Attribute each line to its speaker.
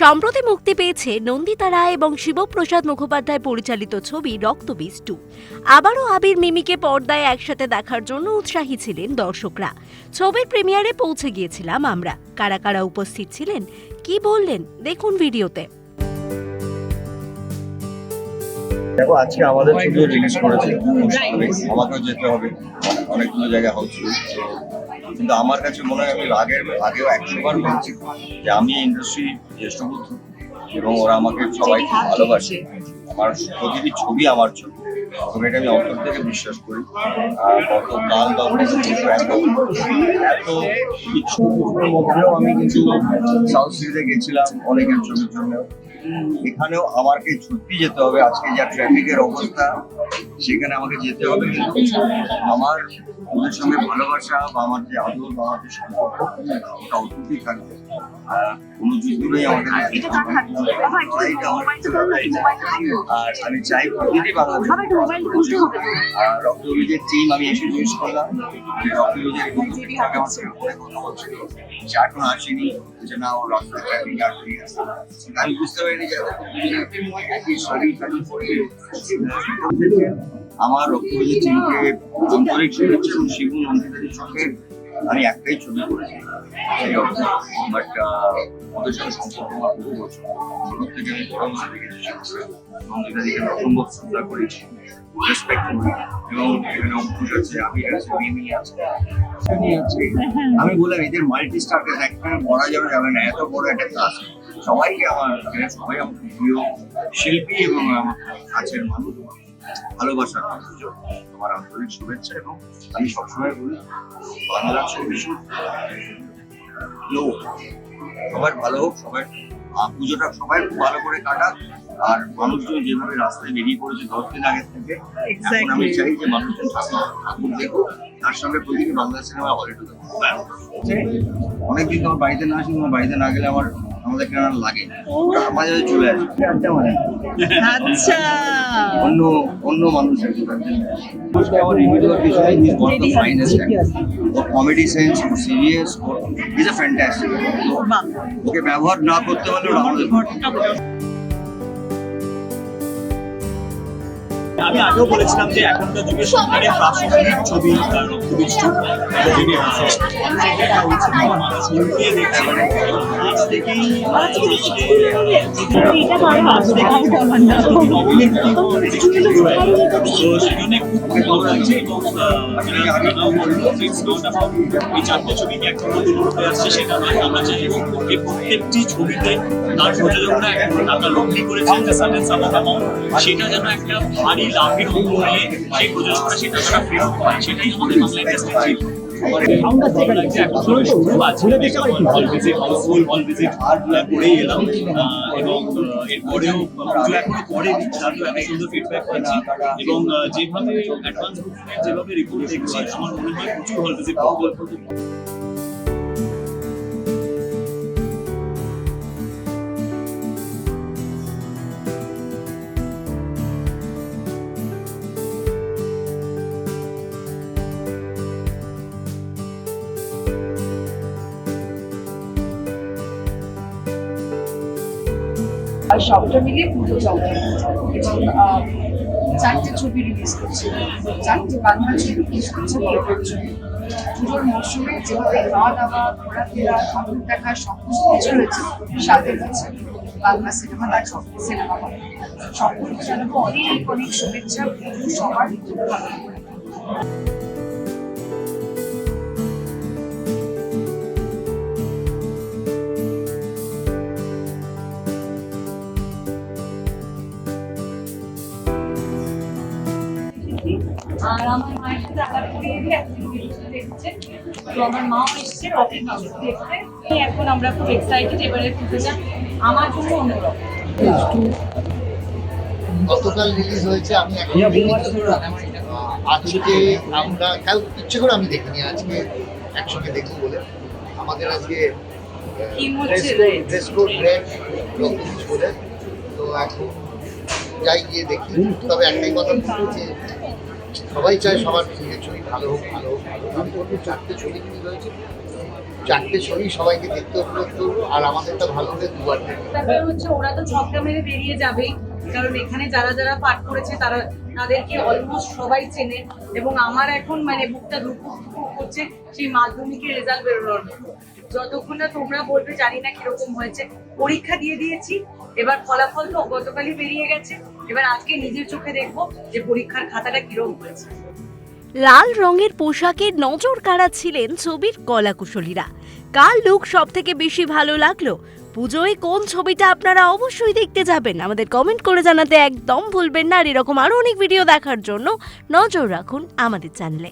Speaker 1: সম্প্রতি মুক্তি পেয়েছে নন্দিতা রায় এবং শিবপ্রসাদ মুখোপাধ্যায় পরিচালিত ছবি রক্তবীজ টু। আবারও আবির মিমিকে পর্দায় একসাথে দেখার জন্য উৎসাহী ছিলেন দর্শকরা। ছবির প্রিমিয়ারে পৌঁছে গিয়েছিলাম আমরা। কারা কারা উপস্থিত ছিলেন কি বললেন দেখুন ভিডিওতে।
Speaker 2: দেখো আজকে আমাদের ছবিও রিলিজ করেছে আমাকেও যেতে হবে। অনেকগুলো জায়গায় হচ্ছে কিন্তু আমার কাছে মনে হয় আমি আগের, আগেও একশো বার বলছি যে আমি ইন্ডাস্ট্রি জ্যেষ্ঠ পুত্র এবং ওরা আমাকে সবাই খুব ভালোবাসে। আমার প্রতিটি ছবি আমার ছবি এবং এটা আমি অন্তর থেকে বিশ্বাস করি গতকাল বা এত কিছু মধ্যেও আমি কিন্তু সাউথ সিটিতে গেছিলাম অনেকের ছবির জন্য। এখানেও আমাকে ছুটতে যেতে হবে আজকে যা ট্রাফিকের অবস্থা সেখানে আমাকে যেতে হবে। আমার ওদের সঙ্গে ভালোবাসা বা আমার যে আদর বা আমার যে সম্পর্ক ওটা অটুটই থাকবে। কোনো যুদ্ধই আমাদের
Speaker 3: এটা কার হাত? বাবা, একটু
Speaker 2: এইটা আমার
Speaker 3: মোবাইলটা ধরো না, একটু মোবাইলটা ধরো।
Speaker 2: আর আমি চাই প্রতিটি বাংলাদেশ রক্তবীজের টিম আমি এসে জিজ্ঞেস করলাম। রক্তবীজের আগে আমার সঙ্গে ফোনে কথা হচ্ছিল সে এখন আসেনি যে না ও আটকে আমি বুঝতে আমার রক্তবীজের টিমকে আন্তরিক শুভেচ্ছা এবং শিবু নন্দিতাদের সঙ্গে আমি একটাই ছবি করেছি। বাট ওদের সাথে সম্পর্ক আমার বহু বছর। থেকে আমি বড় দেখেছি শ্রদ্ধা করেছি। রেসপেক্ট করি। এবং এখানে অঙ্কুশ আছে আবির আছে মিমি আছে। আমি বললাম, এদের মাল্টি স্টারকে একখানে পড়া যাবে যাবে না, এত বড় একটা ক্লাস সবাইকে আমার এখানে সবাই আমার প্রিয় শিল্পী এবং আমার কাছের মানুষ। ভালোবাসার মানুষ আমার আন্তরিক শুভেচ্ছা এবং আমি সবসময় বলি বাংলা ছবি লোক। সবার ভালো হোক আহ, পুজোটা সবাই খুব ভালো করে কাটাক। আর মানুষজন যেভাবে রাস্তায় বেরিয়ে পড়েছে দশ দিন আগে থেকে এখন আমি চাই যে মানুষজন ঠাকুর দেখো তার সঙ্গে প্রতিদিন বাংলা সিনেমা হলে ঢুকে অনেকদিন তোমার বাড়িতে না আসি তোমার বাড়িতে না গেলে আমার আমাদের কেন লাগে মাঝে মাঝে চলে আসে। আড্ডা মানে।
Speaker 3: আচ্ছা।
Speaker 2: অন্য অন্য মানুষ একজন আমার রিভিউ দেওয়ার is one of the finest or comedy sense ওর সিরিয়াস ওর ইজ আ ফ্যান্টাস্টিক ওকে ব্যবহার না করতে পারলে ওটা আমাদের
Speaker 4: আমি আগেও বলেছিলাম যে এখনকার যুগে সরকারের প্রাসঙ্গিক ছবি তার রক্তবীজ টু ছবি দেখা হয়েছে মানুষ মন দেখছে। আজ থেকেই আজ থেকেই অভিনেত্রী তো সেখানে খুব খুব ভালো লাগছে। এবং আহ, যেটা জানাও বলল ইটস নট অ্যাবাউট এই চারটে নতুন করতে আসছে সেটা নয়। আমরা চাই এবং এই প্রত্যেকটি ছবিতে তার প্রযোজকরা একটা টাকা লগ্নি করেছেন যে সেটা যেন একটা ভারী লাভের অঙ্গ হয়ে সেই প্রযোজকরা সেই টাকাটা ফেরত পায় সেটাই আমাদের বাংলা ইন্ডাস্ট্রি ভিজিট করেই এলাম। এবং এরপরেও এখনও করেনি তারপর এত সুন্দর ফিডব্যাক পাচ্ছি। এবং যেভাবে অ্যাডভান্স যেভাবে রিপোর্ট দেখছি আমার মনে হয় প্রচুর হল ভিজিট
Speaker 3: আর সবটা মিলিয়ে পুজো আহ, চারটে ছবি রিলিজ করছে। চারটে বাংলা ছবি রিলিজ করছে বড় ছবি। পুজোর মরশুমে যেভাবে খাওয়া দাওয়া ঘোরাফেরা ঠাকুর দেখা সমস্ত কিছু রয়েছে সাথে রয়েছে বাংলা সিনেমা তার সব সিনেমা সকলকে জানাব অনেক অনেক শুভেচ্ছা। সবার ভালো।
Speaker 5: আর আমার মায়ের সাথে দেখছে। তো আমার মাও এসছে দেখতে। এখন আমরা খুব এক্সাইটেড এবারে পুজোটা আমার জন্য অন্যরকম
Speaker 6: গতকাল রিলিজ হয়েছে আমি আজকে আমরা কাল ইচ্ছে করে আমি দেখিনি আজকে একসঙ্গে দেখি বলে। আমাদের আজকে. ড্রেস কোড রেড বলে। তো এখন যাই গিয়ে দেখি। তবে একটাই কথা বলব যে সবাই চায় সবার নিজের ছবি ভালো হোক ভালো হোক ভালো। আমি বলব চারটে ছবি রিলিজ হয়েছে চারটে ছবি সবাইকে দেখতে অনুরোধ করব আর আমাদেরটা ভালো হলে দুবার দেখবে।
Speaker 5: ব্যাপার হচ্ছে ওরা তো ছক্কা মেরে বেরিয়ে যাবেই। কারণ এখানে যারা যারা পাঠ করেছে তারা তাদেরকে অলমোস্ট সবাই চেনে। এবং আমার এখন মানে বুকটা ধুকপুক ধুকপুক করছে সেই মাধ্যমিকের রেজাল্ট বেরোনোর মতো। যতক্ষণ না তোমরা বলবে জানি না কীরকম হয়েছে। পরীক্ষা দিয়ে দিয়েছি এবার ফলাফল তো গতকালই বেরিয়ে গেছে। এবার আজকে নিজের চোখে দেখব যে পরীক্ষার খাতাটা কীরকম হয়েছে।
Speaker 1: লাল রঙের পোশাকে নজর কাড়া ছিলেন ছবির কলাকুশলীরা। কার লুক সব থেকে বেশি ভালো লাগল? পুজোয় কোন ছবিটা আপনারা অবশ্যই দেখতে যাবেন? আমাদের কমেন্ট করে জানাতে একদম ভুলবেন না। আর এরকম আরও অনেক ভিডিও দেখার জন্য নজর রাখুন আমাদের চ্যানেলে